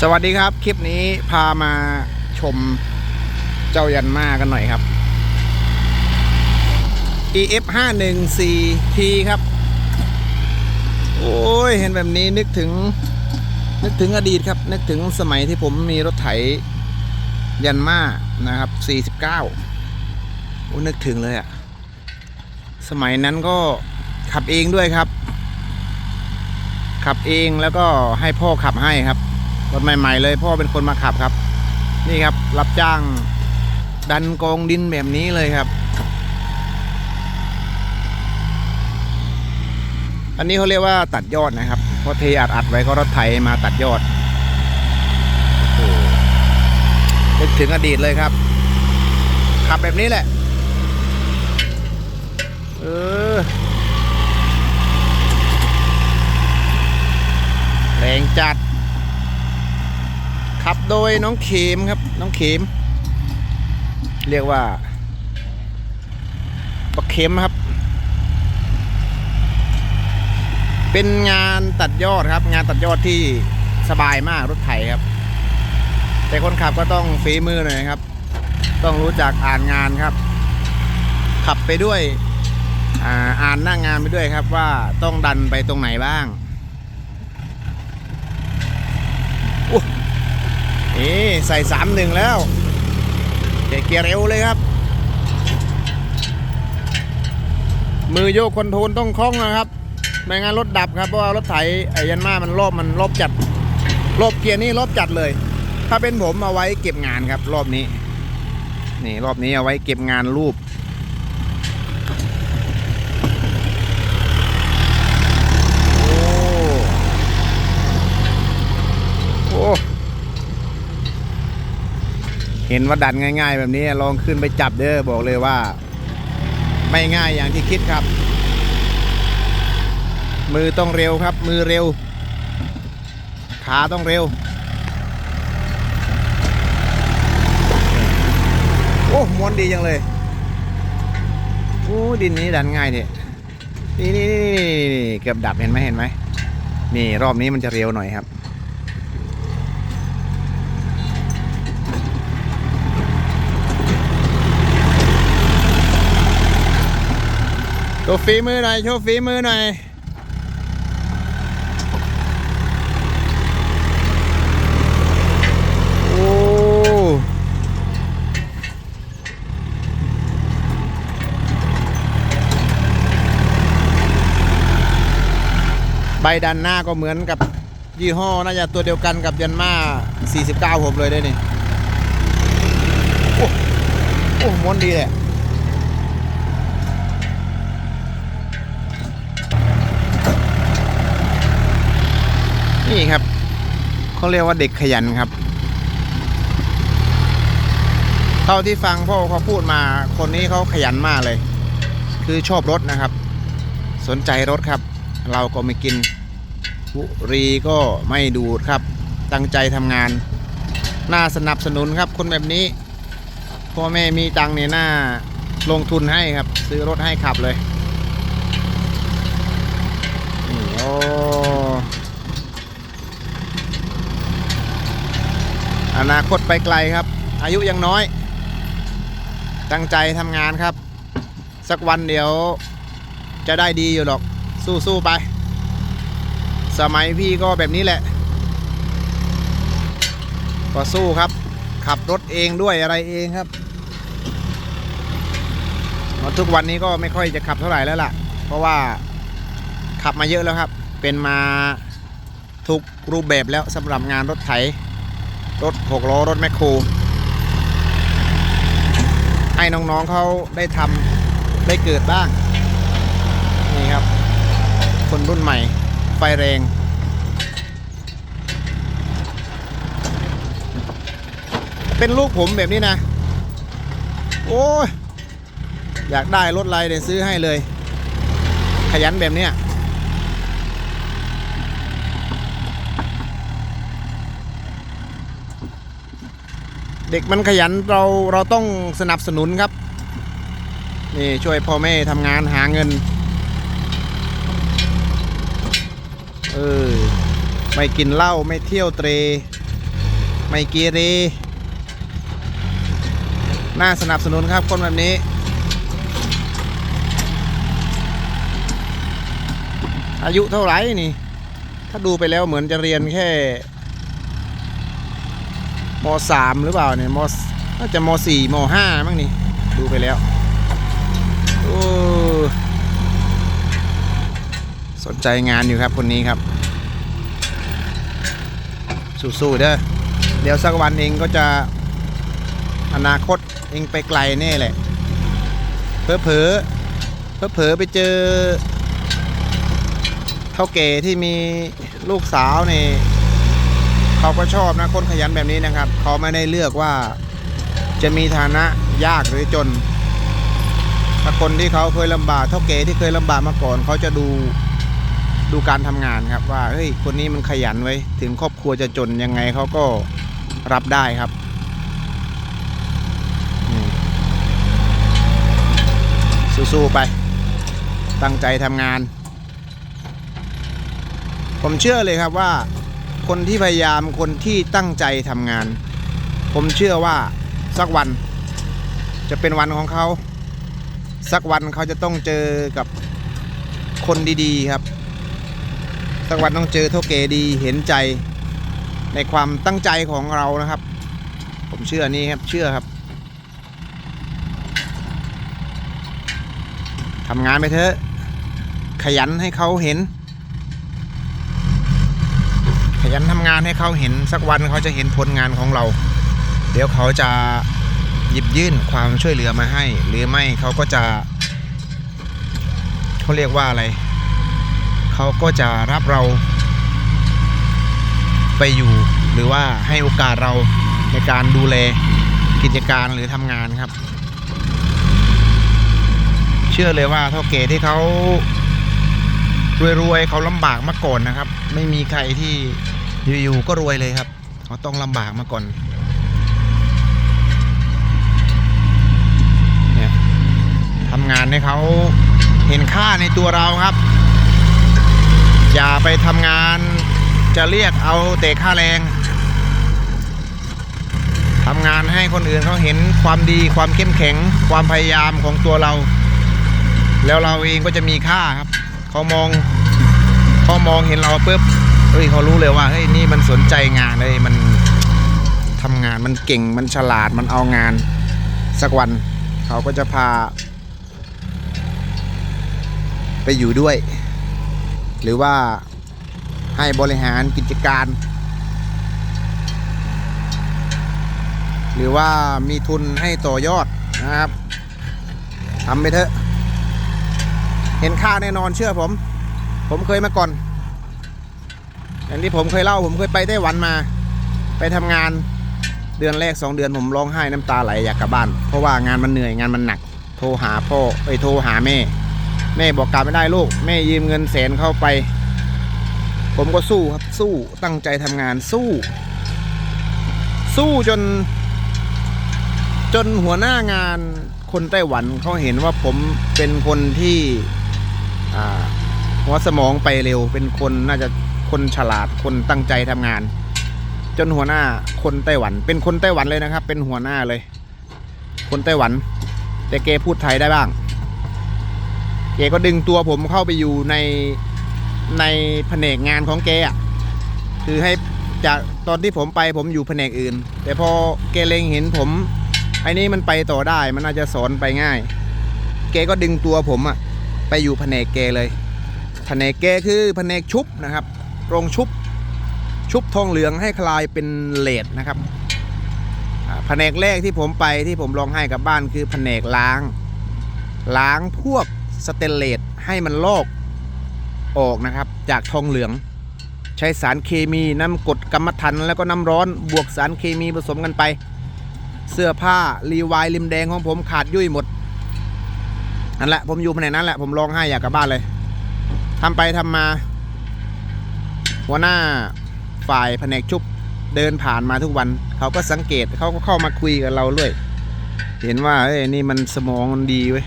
สวัสดีครับ คลิปนี้พามาชมเจ้ายันมากันหน่อยครับ EF 5 1 4 T ครับ โอ้ย เห็นแบบนี้นึกถึง นึกถึงอดีตครับ นึกถึงสมัยที่ผมมีรถไถยันมานะครับ 49 โอ้นึกถึงเลยอะสมัยนั้นก็ขับเองด้วยครับ ขับเองแล้วก็ให้พ่อขับให้ครับ รถใหม่ ๆ เลยพ่อเป็นคนมาขับครับ นี่ครับรับจ้างดันกองดินแบบนี้เลยครับ อันนี้เขาเรียกว่าตัดยอดนะครับเพราะเทอัดอัดไว้ก็รถไถมาตัดยอดนึกถึงอดีตเลยครับ ขับแบบนี้แหละ เออ แรงจัด ขับโดยน้องเขมครับ น้องเขม เรียกว่าปักเข็มครับ เป็นงานตัดยอดครับ งานตัดยอดที่สบายมากรถไถครับ แต่คนขับก็ต้องฝีมือหน่อยครับ ต้องรู้จักอ่านงานครับ ขับไปด้วยอ่าอ่านหน้างานไปด้วยครับว่าต้องดันไปตรงไหนบ้าง นี่ใส่สามหนึ่งแล้วเกียร์เกียร์เร็วเลยครับ มือโยกคอนโทรลต้องคล่องนะครับ ไม่งั้นรถดับครับ เพราะว่ารถไถไอ้ยันมามันรอบมันรอบจัด รอบเกียร์นี่รอบจัดเลย ถ้าเป็นผมเอาไว้เก็บงานครับ รอบนี้ นี่รอบนี้เอาไว้เก็บงานรูป โอ้ โอ้ เห็นว่าดันง่าย ๆ แบบนี้ลองขึ้นไปจับเด้อบอกเลยว่า ไม่ง่ายอย่างที่คิดครับ มือต้องเร็วครับ มือเร็ว ขาต้องเร็ว โอ้มวนดีจังเลยโอ้ดินนี้ดันง่ายเนี่ยนี่นี่นี่นี่นี่เกือบดับเห็นไหมเห็นไหมนี่รอบนี้มันจะเร็วหน่อยครับ โชว์ฝีมือหน่อย โชว์ฝีมือหน่อย โอ้ ใบดันหน้าก็เหมือนกับยี่ห้อน่าจะตัวเดียวกันกับยันมา49ผมเลยได้นี่ โอ้ โอ้ม้วนดีเลย นี่ครับเขาเรียกว่าเด็กขยันครับ เท่าที่ฟังพ่อเขาพูดมาคนนี้เขาขยันมากเลย คือชอบรถนะครับ สนใจรถครับ เราก็ไม่กินบุรีก็ไม่ดูดครับ ตั้งใจทำงาน น่าสนับสนุนครับ คนแบบนี้พ่อแม่มีตังเนี่ยน่าลงทุนให้ครับ ซื้อรถให้ขับเลยนี่โอ้ อนาคตไปไกลครับ อายุยังน้อย ตั้งใจทำงานครับ สักวันเดี๋ยวจะได้ดีอยู่หรอก สู้ๆไป สมัยพี่ก็แบบนี้แหละ ก็สู้ครับ ขับรถเองด้วยอะไรเองครับมาทุกวันนี้ก็ไม่ค่อยจะขับเท่าไหร่แล้วล่ะ เพราะว่าขับมาเยอะแล้วครับ เป็นมาทุกรูปแบบแล้วสำหรับงานรถไถ รถหกล้อรถแมคโครให้น้องๆเขาได้ทำได้เกิดบ้าง นี่ครับ คนรุ่นใหม่ ไฟแรงเป็นลูกผมแบบนี้นะ โอ้ยอยากได้รถอะไรเดี๋ยวซื้อให้เลย ขยันแบบเนี้ย เด็กมันขยันเราเราต้องสนับสนุนครับ นี่ช่วยพ่อแม่ทำงานหาเงิน เออ ไม่กินเหล้าไม่เที่ยวเตร ไม่เกีเรน่าสนับสนุนครับคนแบบนี้ อายุเท่าไหร่นี่ ถ้าดูไปแล้วเหมือนจะเรียนแค่ มสามหรือเปล่าเนี่ยมน่าจะมสี่มห้ามั้งนี่ ดูไปแล้ว โอ้สนใจงานอยู่ครับคนนี้ครับ สู้ๆเด้อเดี๋ยวสักวันเองก็จะอนาคตเองไปไกลแน่แหละ เพอเพอเพอเพอไปเจอเท่าเก๋ที่มีลูกสาวนี่ เขาก็ชอบนะคนขยันแบบนี้นะครับ เขาไม่ได้เลือกว่าจะมีฐานะยากหรือจน ถ้าคนที่เขาเคยลำบากเท่าเก๋ที่เคยลำบากมาก่อน เขาจะดูดูการทำงานครับว่าเฮ้ยคนนี้มันขยันไว้ ถึงครอบครัวจะจนยังไงเขาก็รับได้ครับสู้ๆไป ตั้งใจทำงาน ผมเชื่อเลยครับว่า คนที่พยายามคนที่ตั้งใจทำงาน ผมเชื่อว่าสักวันจะเป็นวันของเขา สักวันเขาจะต้องเจอกับคนดีๆครับ สักวันต้องเจอเท่าเกดีเห็นใจในความตั้งใจของเรานะครับ ผมเชื่อนี่ครับเชื่อครับทำงานไปเถอะ ขยันให้เขาเห็น ยันทำงานให้เขาเห็นสักวันเขาจะเห็นผลงานของเรา เดี๋ยวเขาจะหยิบยื่นความช่วยเหลือมาให้ หรือไม่เขาก็จะเขาเรียกว่าอะไรเขาก็จะรับเราไปอยู่หรือว่าให้โอกาสเราในการดูแลกิจการหรือทำงานครับ เชื่อเลยว่าเท่าเกที่เขารวยๆเขาลำบากมาก่อนนะครับ ไม่มีใครที่ อยู่ๆก็รวยเลยครับเขาต้องลำบากมาก่อนเนี่ยทำงานให้เขาเห็นค่าในตัวเราครับ อย่าไปทำงานจะเรียกเอาแต่ค่าแรงทำงานให้คนอื่นเขาเห็นความดีความเข้มแข็ง ความพยายามของตัวเรา แล้วเราเองก็จะมีค่าครับเขามองเขามองเห็นเราปุ๊บ เฮ้ยเขารู้เลยว่าเฮ้ยนี่มันสนใจงานเลยมันทำงานมันเก่งมันฉลาดมันเอางานสักวันเขาก็จะพา ไปอยู่ด้วย หรือว่าให้บริหารกิจการ หรือว่ามีทุนให้ต่อยอดนะครับทำไปเถอะ เห็นค่าแน่นอนเชื่อผม ผมเคยมาก่อน อย่างที่ผมเคยเล่าผมเคยไปไต้หวันมา ไปทำงานเดือนแรกสองเดือนผมร้องไห้น้ำตาไหลอยากกลับบ้าน เพราะว่างานมันเหนื่อยงานมันหนัก โทรหาพ่อไปโทรหาแม่ แม่บอกกลับไม่ได้ลูก แม่ยืมเงินแสนเข้าไป ผมก็สู้ครับสู้ตั้งใจทำงานสู้ สู้จน จนหัวหน้างานคนไต้หวันเขาเห็นว่าผมเป็นคนที่อ่าหัวสมองไปเร็วเป็นคนน่าจะ คนฉลาดคนตั้งใจทำงาน จนหัวหน้าคนไต้หวัน เป็นคนไต้หวันเลยนะครับ เป็นหัวหน้าเลย คนไต้หวัน แต่แกพูดไทยได้บ้างแกก็ดึงตัวผมเข้าไปอยู่ในในแผนกงานของแกอะคือให้จากตอนที่ผมไปผมอยู่แผนกอื่น แต่พอแกเล็งเห็นผมไอ้นี่มันไปต่อได้มันน่าจะสอนไปง่ายแกก็ดึงตัวผมอะไปอยู่แผนกแกเลยแผนกแกคือแผนกชุบนะครับ โรงชุบชุบทองเหลืองให้คลายเป็นเลดนะครับแผนกแรกที่ผมไปที่ผมลองให้กับบ้านคือแผนกล้าง ล้างพวกสเตนเลสให้มันลอกออกนะครับ จากทองเหลือง ใช้สารเคมีน้ำกดกรรมฐานแล้วก็น้ำร้อนบวกสารเคมีผสมกันไป เสื้อผ้ารีวายริมแดงของผมขาดยุ่ยหมดนั่นแหละผมอยู่แผนกนั้นแหละผมร้องไห้อยากกลับบ้านเลยทำไปทำมา หัวหน้าฝ่ายแผนกชุบเดินผ่านมาทุกวัน เขาก็สังเกตเขาก็เข้ามาคุยกับเราด้วย เห็นว่าเอ้ยนี่มันสมองมันดีเว้ย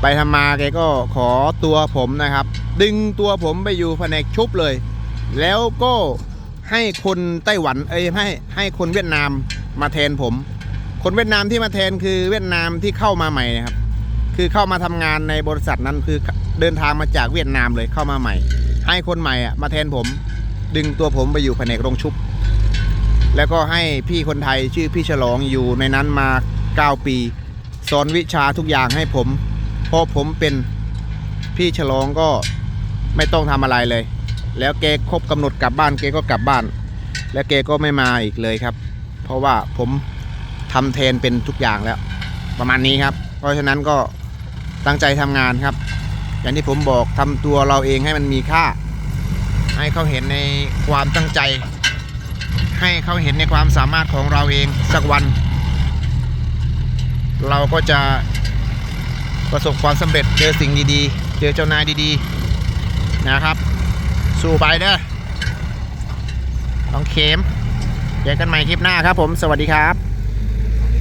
ไปทำมาแกก็ขอตัวผมนะครับ ดึงตัวผมไปอยู่แผนกชุบเลย แล้วก็ให้คนไต้หวันเอ้ยให้ให้คนเวียดนามมาแทนผม คนเวียดนามที่มาแทนคือเวียดนามที่เข้ามาใหม่นะครับ คือเข้ามาทำงานในบริษัทนั้นคือเดินทางมาจากเวียดนามเลยเข้ามาใหม่ ให้คนใหม่อะมาแทนผม ดึงตัวผมไปอยู่แผนกโรงชุบ แล้วก็ให้พี่คนไทยชื่อพี่ฉลองอยู่ในนั้นมา 9 ปีสอนวิชาทุกอย่างให้ผมเพราะผมเป็นพี่ฉลองก็ไม่ต้องทำอะไรเลย แล้วแกครบกำหนดกลับบ้านแกก็กลับบ้าน แล้วแกก็ไม่มาอีกเลยครับ เพราะว่าผมทำแทนเป็นทุกอย่างแล้ว ประมาณนี้ครับ เพราะฉะนั้นก็ตั้งใจทำงานครับ อย่างที่ผมบอกทำตัวเราเองให้มันมีค่า ให้เขาเห็นในความตั้งใจ ให้เขาเห็นในความสามารถของเราเองสักวัน เราก็จะประสบความสำเร็จเจอสิ่งดีๆ เจอเจ้านายดีๆนะครับ สู้ไปเด้อน้องเข็มเจอกันใหม่คลิปหน้าครับผม สวัสดีครับ